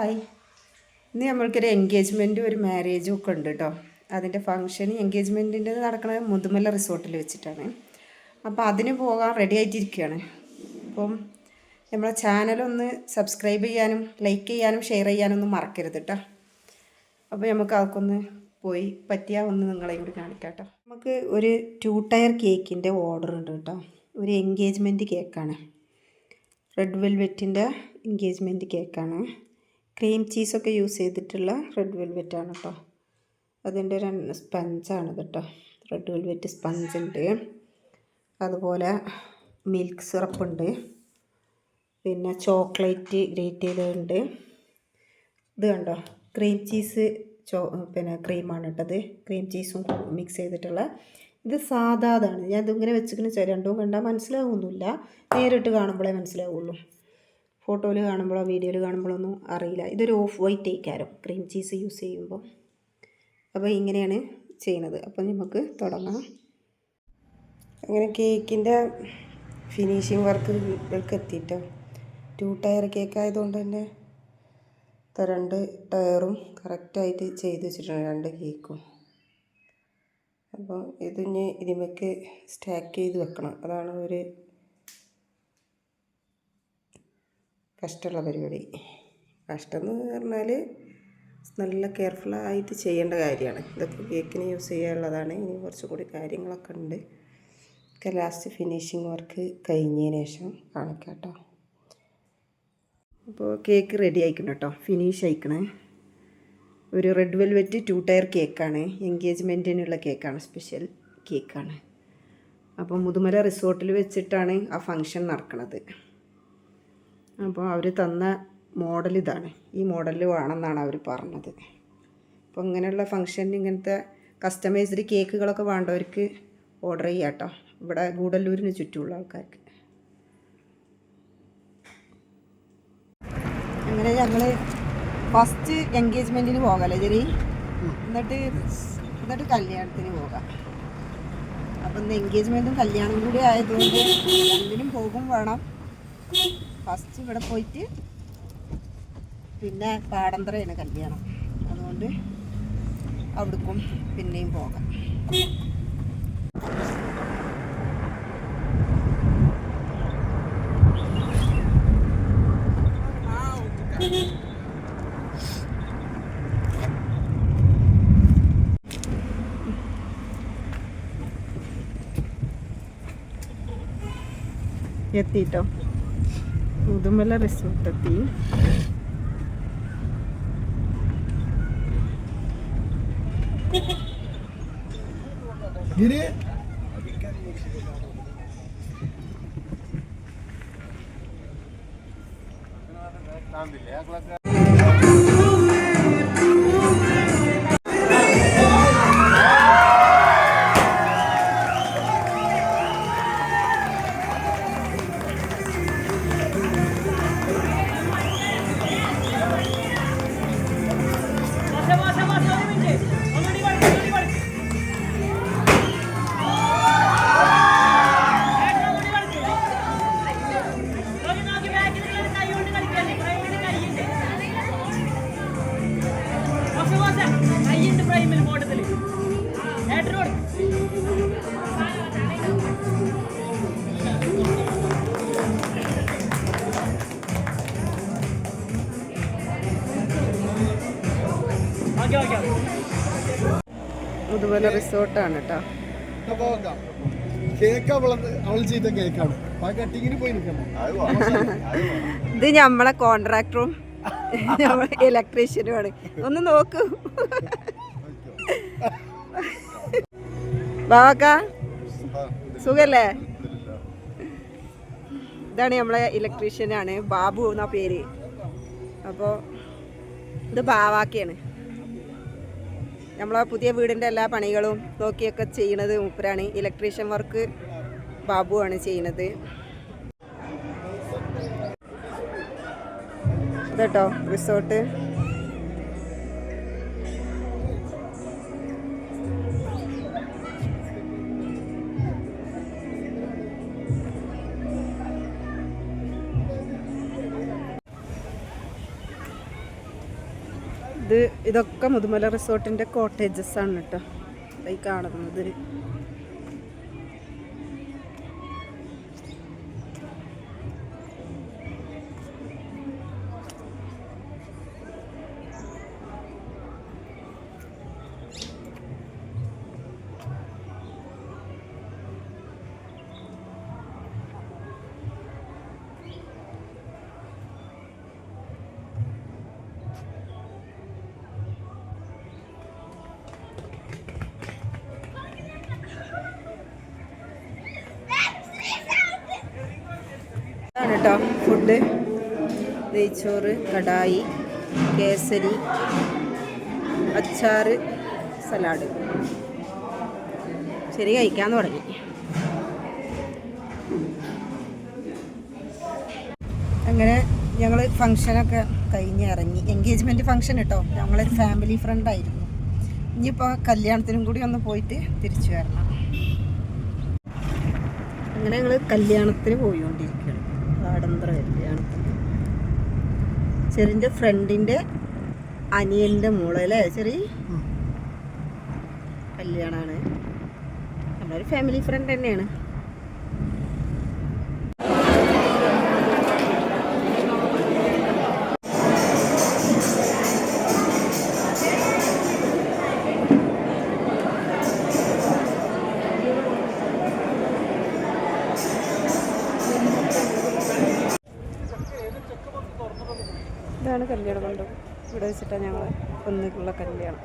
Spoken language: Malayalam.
ഹായ്. ഇന്ന് നമ്മൾക്കൊരു എൻഗേജ്മെന്റും ഒരു മാരേജും ഒക്കെ ഉണ്ട് കേട്ടോ അതിന്റെ ഫംഗ്ഷൻ എൻഗേജ്മെന്റിന്റെ നടക്കുന്നത് മുതുമല റിസോർട്ടിൽ വെച്ചിട്ടാണ്. അപ്പോൾ അതിന് പോകാൻ റെഡി ആയിട്ടിരിക്കുകയാണ്. അപ്പം നമ്മളെ ചാനലൊന്ന് സബ്സ്ക്രൈബ് ചെയ്യാനും ലൈക്ക് ചെയ്യാനും ഷെയർ ചെയ്യാനും ഒന്നും മറക്കരുത് കേട്ടോ അപ്പോൾ നമുക്ക് അതൊക്കൊന്ന് പോയി പറ്റിയാൽ ഒന്ന് നിങ്ങളെ കൂടി കാണിക്കാം കേട്ടോ നമുക്ക് ഒരു ടു ടയർ കേക്കിന്റെ ഓർഡർ ഉണ്ട് കേട്ടോ ഒരു എൻഗേജ്മെന്റ് കേക്കാണ് റെഡ് വെൽവെറ്റിന്റെ എൻഗേജ്മെന്റ് കേക്കാണ് ക്രീം ചീസൊക്കെ യൂസ് ചെയ്തിട്ടുള്ള റെഡ് വെൽവെറ്റ് ആണ് കേട്ടോ അതിന്റെ ഒരു സ്പഞ്ചാണ് കേട്ടോ റെഡ് വെൽവെറ്റ് സ്പഞ്ച് ഉണ്ട് അതുപോലെ മിൽക്ക് സിറപ്പുണ്ട്. പിന്നെ ചോക്ലേറ്റ് ഗ്രേറ്റ് ചെയ്തതുണ്ട് ഇത് കണ്ടോ? ക്രീം ചീസ് ചോ പിന്നെ ക്രീമാണ് ഇട്ടത്. ക്രീം ചീസും മിക്സ് ചെയ്തിട്ടുള്ള. ഇത് സാധാതാണ് ഞാൻ ഇതിങ്ങനെ വെച്ചിങ്ങനെ രണ്ടും കണ്ടാൽ മനസ്സിലാവുന്നില്ല. നേരിട്ട് കാണുമ്പോഴേ മനസ്സിലാവുള്ളൂ. ഫോട്ടോയിൽ കാണുമ്പോഴോ വീഡിയോയിൽ കാണുമ്പോഴോ ഒന്നും അറിയില്ല. ഇതൊരു ഓഫ് വൈറ്റ് ആയിക്കാരം ക്രീം ചീസ് യൂസ് ചെയ്യുമ്പോൾ അപ്പോൾ ഇങ്ങനെയാണ് ചെയ്യുന്നത്. അപ്പോൾ നമുക്ക് തുടങ്ങാം. അങ്ങനെ കേക്കിന്റെ ഫിനിഷിങ് വർക്കുകൾക്ക് എത്തിയിട്ടോ ടു ടയർ കേക്ക് ആയതുകൊണ്ട് തന്നെ രണ്ട് ടയറും കറക്റ്റായിട്ട് ചെയ്ത് വെച്ചിട്ടുണ്ട് രണ്ട് കേക്കും അപ്പോൾ ഇതിന് ഇതിമേക്ക് സ്റ്റാക്ക് ചെയ്ത് വെക്കണം. അതാണ് ഒരു കഷ്ടമുള്ള പരിപാടി. കഷ്ടം എന്ന് പറഞ്ഞാൽ നല്ല കെയർഫുള്ളായിട്ട് ചെയ്യേണ്ട കാര്യമാണ്. ഇതൊക്കെ കേക്കിന് യൂസ് ചെയ്യാനുള്ളതാണ്. ഇനി കുറച്ചും കൂടി കാര്യങ്ങളൊക്കെ ഉണ്ട്. ഒക്കെ ലാസ്റ്റ് ഫിനിഷിങ് വർക്ക് കഴിഞ്ഞതിന് ശേഷം കാണിക്കാം കേട്ടോ അപ്പോൾ കേക്ക് റെഡി ആയിക്കണം കേട്ടോ. ഫിനിഷ് ആയിക്കണേ. ഒരു റെഡ് വെൽവെറ്റ് ടു ടയർ കേക്കാണ് എൻഗേജ്മെന്റിനുള്ള കേക്കാണ് സ്പെഷ്യൽ കേക്കാണ് അപ്പോൾ മുതുമല റിസോർട്ടിൽ വെച്ചിട്ടാണ് ആ ഫങ്ഷൻ നടക്കുന്നത് അപ്പോൾ അവർ തന്ന മോഡൽ ഇതാണ്. ഈ മോഡലിൽ വേണമെന്നാണ് അവർ പറഞ്ഞത്. അപ്പോൾ ഇങ്ങനെയുള്ള ഫങ്ഷന് ഇങ്ങനത്തെ കസ്റ്റമൈസ്ഡ് കേക്കുകളൊക്കെ വേണ്ടവർക്ക് ഓർഡർ ചെയ്യാം കേട്ടോ. ഇവിടെ ഗൂഡല്ലൂരിന് ചുറ്റുമുള്ള ആൾക്കാർക്ക്. അങ്ങനെ ഞങ്ങൾ ഫസ്റ്റ് എൻഗേജ്മെന്റിന് പോകാമല്ലേ ജെറി? എന്നിട്ട് എന്നിട്ട് കല്യാണത്തിന് പോകാം. അപ്പം എൻഗേജ്മെന്റും കല്യാണം കൂടി ആയതുകൊണ്ട് രണ്ടിനും പോകും വേണം. ഫസ്റ്റ് ഇവിടെ പോയിട്ട് പിന്നെ പാടന്തറയാണ് കല്യാണം. അതുകൊണ്ട് അവിടേക്കും പിന്നെയും പോകാം. എത്തിട്ടോ? മുതുമല റിസോർട്ട് എത്തി ഗിരി ഏട്ടനോട് ഓക്കെ ഓക്കെ മുതുമല റിസോർട്ടാണ് കേട്ടോ കേക്ക് അവൾ ചെയ്ത കേക്കാണ്. കട്ടിങ്ങിന് പോയി നിൽക്കണം ഇത് നമ്മളെ കോൺട്രാക്ടറും ഇലക്ട്രീഷ്യനുമാണ് ഒന്ന് നോക്കൂ. ബാവാക്ക സുഖല്ലേ? ഇതാണ് നമ്മളെ ഇലക്ട്രീഷ്യനാണ് ബാബു എന്നാ പേര്. അപ്പോൾ ഇത് ബാവാക്കയാണ്. നമ്മളെ പുതിയ വീടിന്റെ എല്ലാ പണികളും നോക്കിയൊക്കെ ചെയ്യണത് മൂപ്പരാണ്. ഇലക്ട്രീഷ്യൻ വർക്ക് ബാബു ആണ് ചെയ്യണത് ഇതട്ടോ റിസോർട്ട് ഇത് ഇതൊക്കെ മുതുമല റിസോർട്ടിന്റെ കോട്ടേജസ് ആണ് കേട്ടോ. ഈ കാണുന്നത്. കേട്ടോ? ഫുഡ്. നെയ്ച്ചോറ് കടായി കേസരി അച്ചാറ് സലാഡ്. ശരി കഴിക്കാൻ തുടങ്ങി. അങ്ങനെ ഞങ്ങൾ ഫങ്ഷനൊക്കെ കഴിഞ്ഞ് ഇറങ്ങി. എൻഗേജ്മെന്റ് ഫങ്ഷൻ കേട്ടോ. ഞങ്ങളൊരു ഫാമിലി ഫ്രണ്ടായിരുന്നു ഇനിയിപ്പോൾ കല്യാണത്തിനും കൂടി ഒന്ന് പോയിട്ട് തിരിച്ചു വരണം. അങ്ങനെ ഞങ്ങൾ കല്യാണത്തിന് പോയിക്കൊണ്ടിരിക്കുകയാണ് ആഡംബര വരികയാണ് ചെറിന്റെ ഫ്രണ്ടിന്റെ അനിയന്റെ മോളല്ലേ? ചെറിയ കല്യാണമാണ്. നമ്മളൊരു ഫാമിലി ഫ്രണ്ട് തന്നെയാണ്. കല്യാണ ഇവിടെ വെച്ചിട്ടാണ് ഞങ്ങൾ ഒന്നിക്കുള്ള കല്യാണം.